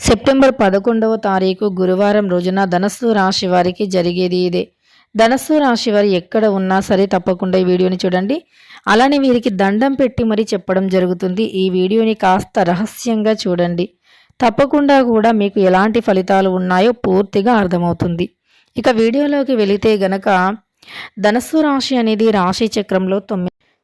September పదకొండవ తారీఖు గురువారం రోజున ధనస్సు రాశి వారికి జరిగేది ఇదే. ధనస్సు రాశి వారు ఎక్కడ ఉన్నా సరే తప్పకుండా ఈ వీడియోని చూడండి. అలానే వీరికి దండం పెట్టి మరీ చెప్పడం జరుగుతుంది. ఈ వీడియోని కాస్త రహస్యంగా చూడండి. తప్పకుండా కూడా మీకు ఎలాంటి ఫలితాలు ఉన్నాయో పూర్తిగా అర్థమవుతుంది. ఇక వీడియోలోకి వెళితే గనక ధనస్సు రాశి అనేది రాశి చక్రంలో తొమ్మిది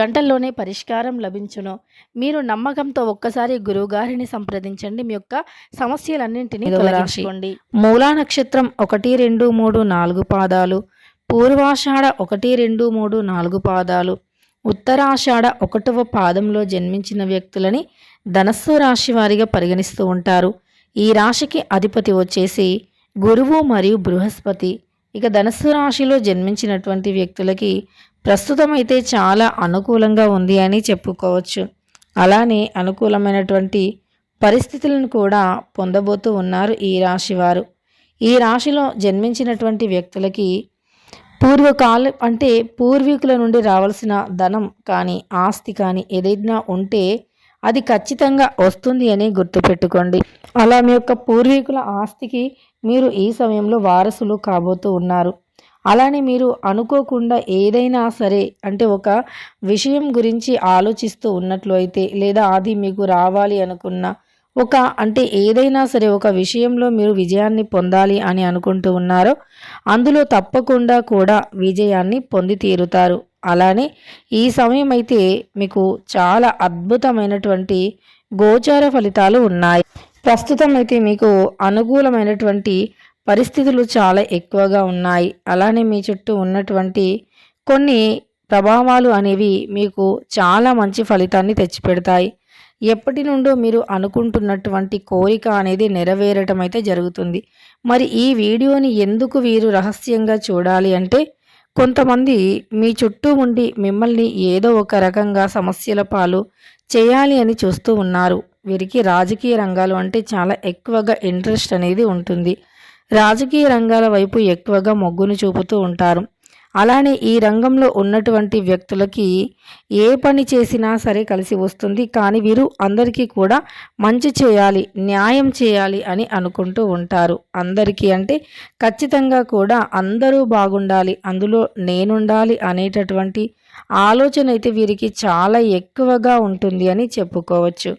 గంటల్లోనే పరిష్కారం లభించును. మీరు నమ్మకంతో ఒక్కసారి గురువుగారిని సంప్రదించండి. మీ యొక్క సమస్యలన్నింటినీ తొలగించుకోండి. మూలా నక్షత్రం ఒకటి రెండు మూడు నాలుగు పాదాలు. పూర్వాషాఢ ఒకటి రెండు మూడు నాలుగు పాదాలు. ఉత్తరాషాఢ ఒకటవ పాదంలో జన్మించిన వ్యక్తులని ధనస్సు రాశి వారిగా పరిగణిస్తూ ఉంటారు. ఈ రాశికి అధిపతి వచ్చేసి గురువు మరియు బృహస్పతి. ఇక ధనస్సు రాశిలో జన్మించినటువంటి వ్యక్తులకి ప్రస్తుతం అయితే చాలా అనుకూలంగా ఉంది అని చెప్పుకోవచ్చు. అలానే అనుకూలమైనటువంటి పరిస్థితులను కూడా పొందబోతూ ఉన్నారు ఈ రాశి వారు ఈ రాశిలో జన్మించినటువంటి వ్యక్తులకి పూర్వకాల అంటే పూర్వీకుల నుండి రావాల్సిన ధనం కానీ ఆస్తి కానీ ఏదైనా ఉంటే అది ఖచ్చితంగా వస్తుంది అని గుర్తుపెట్టుకోండి. అలా మీ యొక్క పూర్వీకుల ఆస్తికి మీరు ఈ సమయంలో వారసులు కాబోతూ ఉన్నారు. అలానే మీరు అనుకోకుండా ఏదైనా సరే అంటే ఒక విషయం గురించి ఆలోచిస్తూ ఉన్నట్లు అయితే లేదా అది మీకు రావాలి అనుకున్న ఒక అంటే ఏదైనా సరే ఒక విషయంలో మీరు విజయాన్ని పొందాలి అని అనుకుంటూ ఉన్నారో అందులో తప్పకుండా కూడా విజయాన్ని పొంది తీరుతారు. అలానే ఈ సమయం అయితే మీకు చాలా అద్భుతమైనటువంటి గోచార ఫలితాలు ఉన్నాయి. ప్రస్తుతం అయితే మీకు అనుకూలమైనటువంటి పరిస్థితులు చాలా ఎక్కువగా ఉన్నాయి. అలానే మీ చుట్టూ ఉన్నటువంటి కొన్ని ప్రభావాలు అనేవి మీకు చాలా మంచి ఫలితాన్ని తెచ్చిపెడతాయి. ఎప్పటి నుండో మీరు అనుకుంటున్నటువంటి కోరిక అనేది నెరవేరటం అయితే జరుగుతుంది. మరి ఈ వీడియోని ఎందుకు వీరు రహస్యంగా చూడాలి అంటే కొంతమంది మీ చుట్టూ ఉండి మిమ్మల్ని ఏదో ఒక రకంగా సమస్యల పాలు చేయాలి అని చూస్తూ ఉన్నారు. వీరికి రాజకీయ రంగాలు అంటే చాలా ఎక్కువగా ఇంట్రెస్ట్ అనేది ఉంటుంది. రాజకీయ రంగాల వైపు ఎక్కువగా మొగ్గును చూపుతూ ఉంటారు. అలానే ఈ రంగంలో ఉన్నటువంటి వ్యక్తులకి ఏ పని చేసినా సరే కలిసి వస్తుంది. కానీ వీరు అందరికీ కూడా మంచి చేయాలి న్యాయం చేయాలి అని అనుకుంటూ ఉంటారు. అందరికీ అంటే ఖచ్చితంగా కూడా అందరూ బాగుండాలి అందులో నేనుండాలి అనేటటువంటి ఆలోచన అయితే వీరికి చాలా ఎక్కువగా ఉంటుంది అని చెప్పుకోవచ్చు.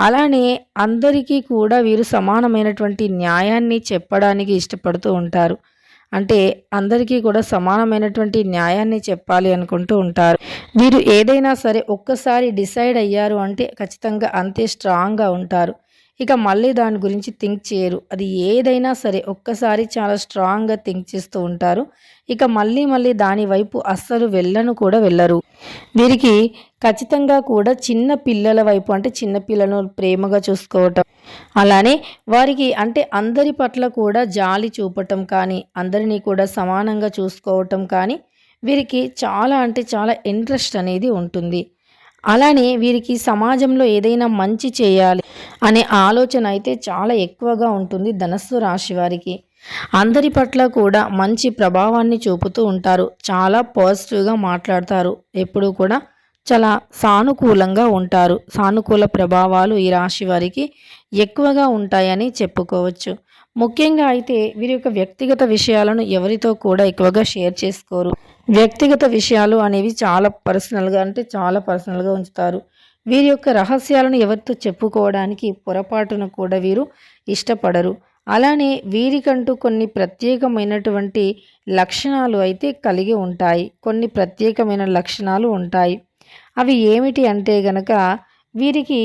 అలానే అందరికీ కూడా వీరు సమానమైనటువంటి న్యాయాన్ని చెప్పడానికి ఇష్టపడుతూ ఉంటారు. అంటే అందరికీ కూడా సమానమైనటువంటి న్యాయాన్ని చెప్పాలి అనుకుంటూ ఉంటారు. వీరు ఏదైనా సరే ఒక్కసారి డిసైడ్ అయ్యారు అంటే ఖచ్చితంగా అంతే స్ట్రాంగ్గా ఉంటారు. ఇక మళ్ళీ దాని గురించి థింక్ చేయరు. అది ఏదైనా సరే ఒక్కసారి చాలా స్ట్రాంగ్గా థింక్ చేస్తూ ఉంటారు. ఇక మళ్ళీ మళ్ళీ దాని వైపు అస్సలు వెళ్ళను కూడా వెళ్ళరు. వీరికి ఖచ్చితంగా కూడా చిన్న పిల్లల వైపు అంటే చిన్న పిల్లలను ప్రేమగా చూసుకోవటం. అలానే వారికి అంటే అందరి పట్ల కూడా జాలి చూపటం కానీ అందరినీ కూడా సమానంగా చూసుకోవటం కానీ వీరికి చాలా అంటే చాలా ఇంట్రెస్ట్ అనేది ఉంటుంది. అలానే వీరికి సమాజంలో ఏదైనా మంచి చేయాలి అనే ఆలోచన అయితే చాలా ఎక్కువగా ఉంటుంది ధనస్సు రాశి వారికి. అందరి పట్ల కూడా మంచి ప్రభావాన్ని చూపుతూ ఉంటారు. చాలా పాజిటివ్గా మాట్లాడతారు. ఎప్పుడూ కూడా చాలా సానుకూలంగా ఉంటారు. సానుకూల ప్రభావాలు ఈ రాశి వారికి ఎక్కువగా ఉంటాయని చెప్పుకోవచ్చు. ముఖ్యంగా అయితే వీరి యొక్క వ్యక్తిగత విషయాలను ఎవరితో కూడా ఎక్కువగా షేర్ చేసుకోరు. వ్యక్తిగత విషయాలు అనేవి చాలా పర్సనల్గా అంటే చాలా పర్సనల్గా ఉంచుతారు. వీరి యొక్క రహస్యాలను ఎవరితో చెప్పుకోవడానికి పొరపాటున కూడా వీరు ఇష్టపడరు. అలానే వీరికంటూ కొన్ని ప్రత్యేకమైనటువంటి లక్షణాలు అయితే కలిగి ఉంటాయి. కొన్ని ప్రత్యేకమైన లక్షణాలు ఉంటాయి. అవి ఏమిటి అంటే గనక వీరికి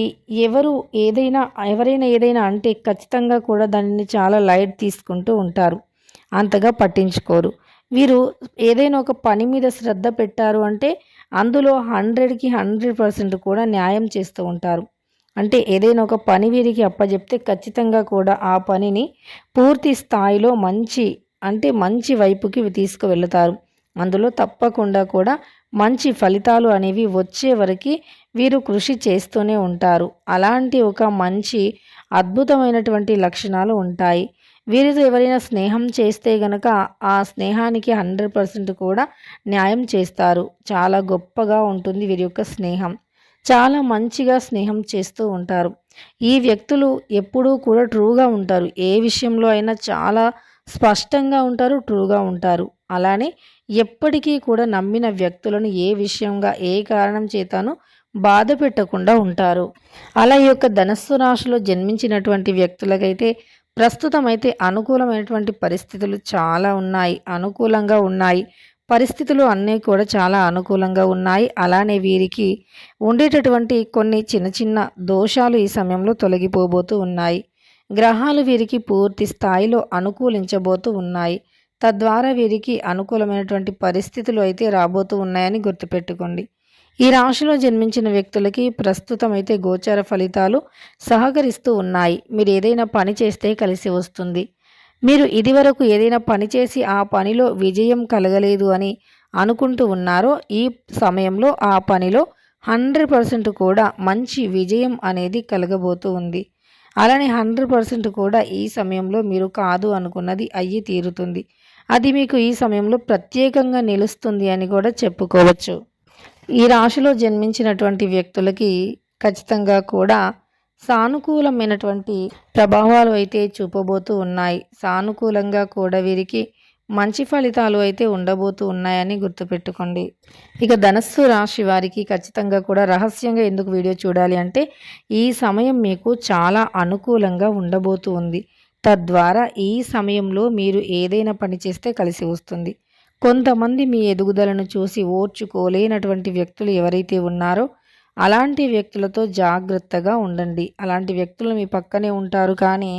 ఎవరు ఏదైనా ఎవరైనా ఏదైనా అంటే ఖచ్చితంగా కూడా దానిని చాలా లైట్ తీసుకుంటూ ఉంటారు. అంతగా పట్టించుకోరు. వీరు ఏదైనా ఒక పని మీద శ్రద్ధ పెట్టారు అంటే అందులో హండ్రెడ్కి హండ్రెడ్ పర్సెంట్ కూడా న్యాయం చేస్తూ ఉంటారు. అంటే ఏదైనా ఒక పని వీరికి అప్పచెప్తే ఖచ్చితంగా కూడా ఆ పనిని పూర్తి స్థాయిలో మంచి అంటే మంచి వైపుకి తీసుకువెళతారు. అందులో తప్పకుండా కూడా మంచి ఫలితాలు అనేవి వచ్చే వరకు వీరు కృషి చేస్తూనే ఉంటారు. అలాంటి ఒక మంచి అద్భుతమైనటువంటి లక్షణాలు ఉంటాయి. వీరితో ఎవరైనా స్నేహం చేస్తే గనక ఆ స్నేహానికి హండ్రెడ్ పర్సెంట్ కూడా న్యాయం చేస్తారు. చాలా గొప్పగా ఉంటుంది వీరి యొక్క స్నేహం. చాలా మంచిగా స్నేహం చేస్తూ ఉంటారు. ఈ వ్యక్తులు ఎప్పుడూ కూడా ట్రూగా ఉంటారు. ఏ విషయంలో అయినా చాలా స్పష్టంగా ఉంటారు ట్రూగా ఉంటారు. అలానే ఎప్పటికీ కూడా నమ్మిన వ్యక్తులను ఏ విషయంగా ఏ కారణం చేతను బాధ పెట్టకుండా ఉంటారు. అలా ఈ యొక్క ధనస్సు రాశిలో జన్మించినటువంటి వ్యక్తులకైతే ప్రస్తుతం అయితే అనుకూలమైనటువంటి పరిస్థితులు చాలా ఉన్నాయి. అనుకూలంగా ఉన్నాయి. పరిస్థితులు అన్నీ కూడా చాలా అనుకూలంగా ఉన్నాయి. అలానే వీరికి ఉండేటటువంటి కొన్ని చిన్న చిన్న దోషాలు ఈ సమయంలో తొలగిపోబోతూ ఉన్నాయి. గ్రహాలు వీరికి పూర్తి స్థాయిలో అనుకూలించబోతూ ఉన్నాయి. తద్వారా వీరికి అనుకూలమైనటువంటి పరిస్థితులు అయితే రాబోతూ ఉన్నాయని గుర్తుపెట్టుకోండి. ఈ రాశిలో జన్మించిన వ్యక్తులకి ప్రస్తుతం అయితే గోచార ఫలితాలు సహకరిస్తూ ఉన్నాయి. మీరు ఏదైనా పని చేస్తే కలిసి వస్తుంది. మీరు ఇదివరకు ఏదైనా పని చేసి ఆ పనిలో విజయం కలగలేదు అని అనుకుంటూ ఉన్నారో ఈ సమయంలో ఆ పనిలో హండ్రెడ్ పర్సెంట్ కూడా మంచి విజయం అనేది కలగబోతూ ఉంది. అలానే హండ్రెడ్ పర్సెంట్ కూడా ఈ సమయంలో మీరు కాదు అనుకున్నది అయ్యి తీరుతుంది. అది మీకు ఈ సమయంలో ప్రత్యేకంగా నిలుస్తుంది అని కూడా చెప్పుకోవచ్చు. ఈ రాశిలో జన్మించినటువంటి వ్యక్తులకి ఖచ్చితంగా కూడా సానుకూలమైనటువంటి ప్రభావాలు అయితే చూపబోతూ ఉన్నాయి. సానుకూలంగా కూడా వీరికి మంచి ఫలితాలు అయితే ఉండబోతూ ఉన్నాయని గుర్తుపెట్టుకోండి. ఇక ధనస్సు రాశి వారికి ఖచ్చితంగా కూడా రహస్యంగా ఎందుకు వీడియో చూడాలి అంటే ఈ సమయం మీకు చాలా అనుకూలంగా ఉండబోతూ ఉంది. తద్వారా ఈ సమయంలో మీరు ఏదైనా పని చేస్తే కలిసి వస్తుంది. కొంతమంది మీ ఎదుగుదలను చూసి ఓర్చుకోలేనటువంటి వ్యక్తులు ఎవరైతే ఉన్నారో అలాంటి వ్యక్తులతో జాగ్రత్తగా ఉండండి. అలాంటి వ్యక్తులు మీ పక్కనే ఉంటారు కానీ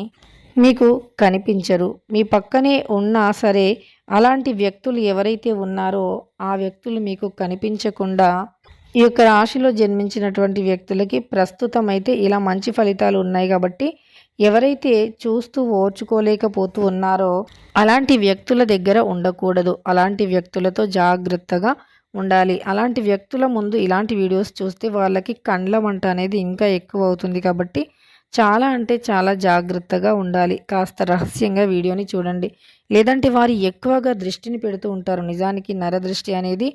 మీకు కనిపించరు. మీ పక్కనే ఉన్నా సరే అలాంటి వ్యక్తులు ఎవరైతే ఉన్నారో ఆ వ్యక్తులు మీకు కనిపించకుండా ఈ యొక్క రాశిలో జన్మించినటువంటి వ్యక్తులకి ప్రస్తుతం అయితే ఇలా మంచి ఫలితాలు ఉన్నాయి కాబట్టి ఎవరైతే చూస్తూ ఓర్చుకోలేకపోతూ ఉన్నారో అలాంటి వ్యక్తుల దగ్గర ఉండకూడదు. అలాంటి వ్యక్తులతో జాగ్రత్తగా ఉండాలి. అలాంటి వ్యక్తుల ముందు ఇలాంటి వీడియోస్ చూస్తే వాళ్ళకి కండ్ల మంట అనేది ఇంకా ఎక్కువ అవుతుంది కాబట్టి చాలా అంటే చాలా జాగ్రత్తగా ఉండాలి. కాస్త రహస్యంగా వీడియోని చూడండి. లేదంటే వారు ఎక్కువగా దృష్టిని పెడుతూ ఉంటారు. నిజానికి నరదృష్టి అనేది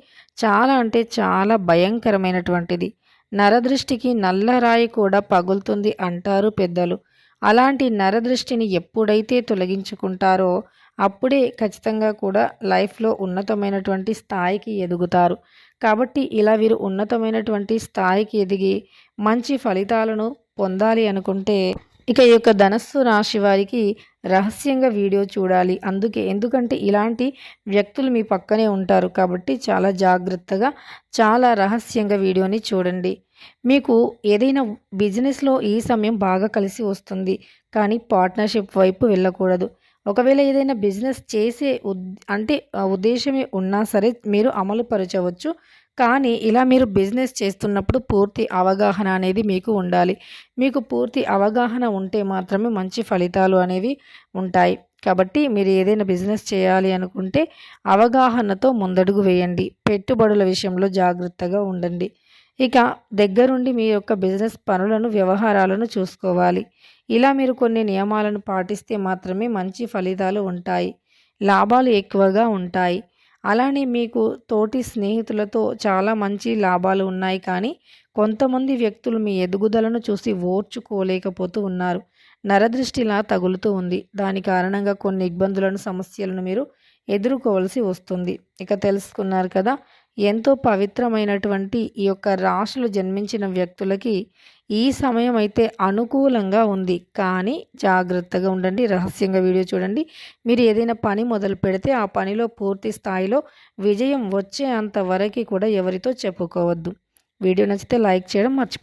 చాలా అంటే చాలా భయంకరమైనటువంటిది. నరదృష్టికి నల్లరాయి కూడా పగులుతుంది అంటారు పెద్దలు. అలాంటి నరదృష్టిని ఎప్పుడైతే తొలగించుకుంటారో అప్పుడే ఖచ్చితంగా కూడా లైఫ్లో ఉన్నతమైనటువంటి స్థాయికి ఎదుగుతారు. కాబట్టి ఇలా వీరు ఉన్నతమైనటువంటి స్థాయికి ఎదిగి మంచి ఫలితాలను పొందాలి అనుకుంటే ఇక ఈ యొక్క ధనస్సు రాశి వారికి రహస్యంగా వీడియో చూడాలి. అందుకే ఎందుకంటే ఇలాంటి వ్యక్తులు మీ పక్కనే ఉంటారు కాబట్టి చాలా జాగ్రత్తగా చాలా రహస్యంగా వీడియోని చూడండి. మీకు ఏదైనా బిజినెస్లో ఈ సమయం బాగా కలిసి వస్తుంది. కానీ పార్ట్నర్షిప్ వైపు వెళ్ళకూడదు. ఒకవేళ ఏదైనా బిజినెస్ చేసే అంటే ఉద్దేశమే ఉన్నా సరే మీరు అమలు పరచవచ్చు కానీ ఇలా మీరు బిజినెస్ చేస్తున్నప్పుడు పూర్తి అవగాహన అనేది మీకు ఉండాలి. మీకు పూర్తి అవగాహన ఉంటే మాత్రమే మంచి ఫలితాలు అనేవి ఉంటాయి. కాబట్టి మీరు ఏదైనా బిజినెస్ చేయాలి అనుకుంటే అవగాహనతో ముందడుగు వేయండి. పెట్టుబడుల విషయంలో జాగ్రత్తగా ఉండండి. ఇక దగ్గరుండి మీ యొక్క బిజినెస్ పనులను వ్యవహారాలను చూసుకోవాలి. ఇలా మీరు కొన్ని నియమాలను పాటిస్తే మాత్రమే మంచి ఫలితాలు ఉంటాయి. లాభాలు ఎక్కువగా ఉంటాయి. అలానే మీకు తోటి స్నేహితులతో చాలా మంచి లాభాలు ఉన్నాయి. కానీ కొంతమంది వ్యక్తులు మీ ఎదుగుదలను చూసి ఓర్చుకోలేకపోతూ ఉన్నారు. నరదృష్టిలా తగులుతూ ఉంది. దాని కారణంగా కొన్ని ఇబ్బందులను సమస్యలను మీరు ఎదుర్కోవాల్సి వస్తుంది. ఇక తెలుసుకున్నారు కదా ఎంతో పవిత్రమైనటువంటి ఈ యొక్క రాశులు జన్మించిన వ్యక్తులకి ఈ సమయం అయితే అనుకూలంగా ఉంది. కానీ జాగ్రత్తగా ఉండండి. రహస్యంగా వీడియో చూడండి. మీరు ఏదైనా పని మొదలు పెడితే ఆ పనిలో పూర్తి స్థాయిలో విజయం వచ్చే అంతవరకు కూడా ఎవరితో చెప్పుకోవద్దు. వీడియో నచ్చితే లైక్ చేయడం మర్చిపో